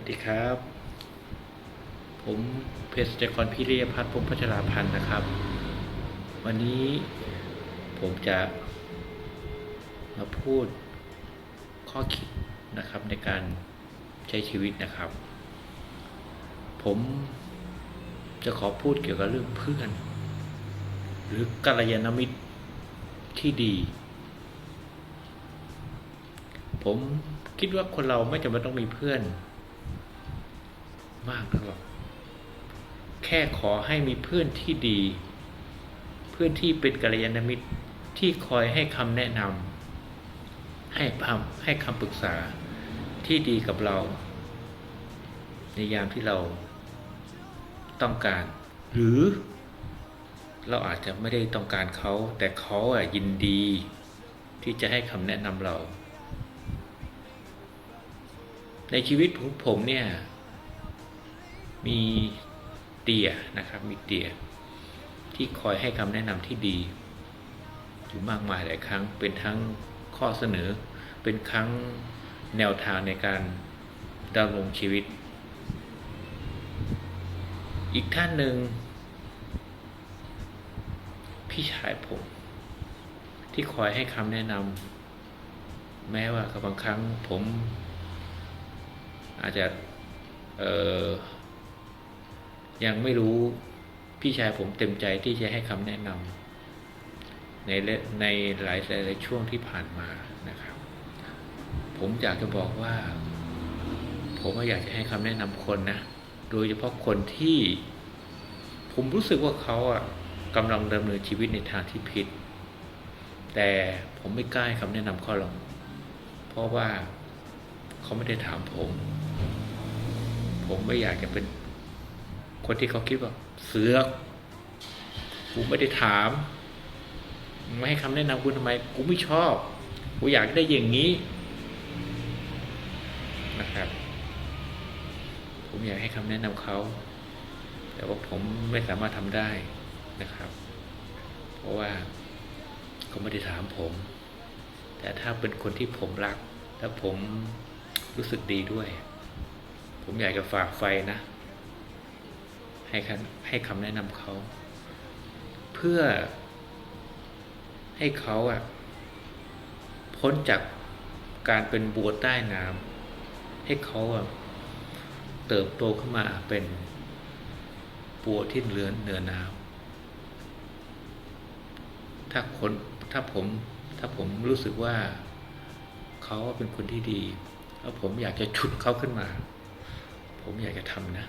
วัสดีครับ ผมเพชรจกรพิเริยพัฒน์พงพัชราพันธ์นะครับ วันนี้ผมจะมาพูดข้อคิดนะครับในการใช้ชีวิตนะครับ ผมจะขอพูดเกี่ยวกับเรื่องเพื่อน หรือกัลยาณมิตรที่ดี ผมคิดว่าคนเราไม่จำเป็นต้องมีเพื่อน มากนักหรอกแค่ขอให้มีเพื่อนที่ดี เพื่อนที่เป็นกัลยาณมิตรที่คอยให้คำแนะนำให้คำให้คำปรึกษาที่ดีกับเรา ในยามที่เราต้องการ หรือเราอาจจะไม่ได้ต้องการเขา แต่เขาอะยินดี ที่จะให้คำแนะนำเรา ในชีวิตของผมเนี่ย มีเตียนะครับมีเตีย ที่คอยให้คำแนะนำที่ดี อยู่มากมายหลายครั้งเป็นทั้งข้อเสนอ เป็นครั้งแนวทางในการดำรงชีวิต อีกท่านหนึ่ง พี่ชายผม ที่คอยให้คำแนะนำแม้ว่าบางครั้งผม อาจจะเยังไม่รู้พี่ชายผมเต็มใจที่จะให้คำแนะนำในในหลายหลายช่วงที่ผ่านมานะครับ ผมอยากจะบอกว่า ผมก็อยากจะให้คำแนะนำคนนะ โดยเฉพาะคนที่ ผมรู้สึกว่าเขาอะกำลังดำเนินชีวิตในทางที่ผิด แต่ผมไม่กล้าให้คำแนะนำเขาหรอกเพราะว่าเขาไม่ได้ถามผม ผมไม่อยากจะเป็น คนที่เขาคิดว่าเสือกกูไม่ได้ถามไม่ให้คำแนะนำกูทำไมกูไม่ชอบกูอยากได้อย่างนี้นะครับ ผมอยากให้คำแนะนำเขา แต่ว่าผมไม่สามารถทำได้นะครับ เพราะว่าเขาไม่ได้ถามผม แต่ถ้าเป็นคนที่ผมรัก และผมรู้สึกดีด้วย ผมอยากจะฝากไฟนะ ให้คำให้คำแนะนำเขา เพื่อให้เขาอะพ้นจากการเป็นบัวใต้น้ำให้เขาอะเติบโตขึ้นมาเป็นบัวที่เลื้อนเหนือน้ำถ้าคนถ้าผมถ้าผมรู้สึกว่าเขาเป็นคนที่ดีแล้วผมอยากจะฉุดเขาขึ้นมา ผมอยากจะทำนะ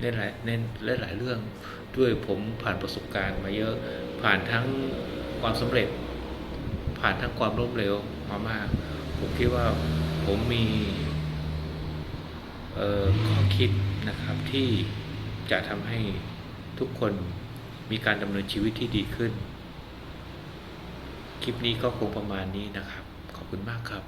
เล่นหลายเล่นเล่นหลายเรื่องด้วยผมผ่านประสบการณ์มาเยอะ ผ่านทั้งความสำเร็จ ผ่านทั้งความล้มเหลวมามาก ผมคิดว่าผมมีข้อคิดนะครับที่จะทำให้ทุกคนมีการดำเนินชีวิตที่ดีขึ้น คลิปนี้ก็คงประมาณนี้นะครับ ขอบคุณมากครับ